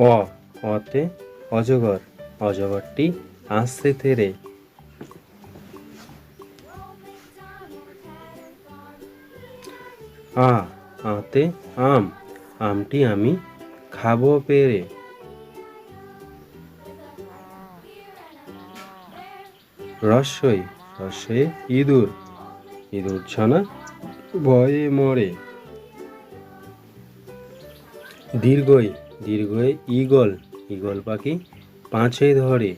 অ, অতে অজগর, অজগরটি আসছে তেরে। আ, আতে আম, আমটি আমি খাব পেরে। রস্যই রস্যই ইঁদুর ইঁদুর ছানা ভয়ে মরে। দীর্ঘই দীর্ঘই ঈগল ঈগল পাখি পাঁচে ধরে।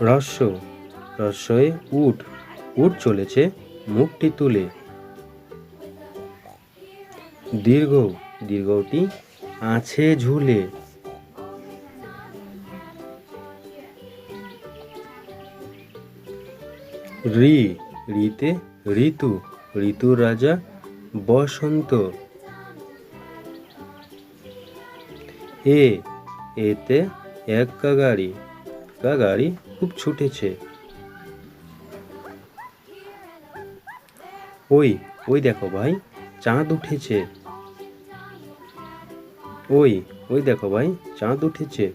রস্য রস্যই উট উট চলেছে মুখটি তুলে। দীর্ঘ, দীর্ঘটি আছে ঝুলে। রি, রিতে ঋতু, ঋতুর রাজা বসন্ত। এ, এতে এক গাড়ি গাড়ি খুব ছুটেছে। ওই ওই দেখো ভাই, চাঁদ উঠেছে। ওই ওই দেখো ভাই, চাঁদ উঠেছে।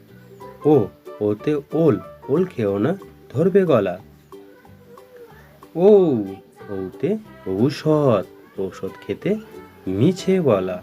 ও, ওতে ওল ওল খেও না, ধরবে গলা। ও, ওতে ঔষধ। ঔষধ খেতে মিছে বলা।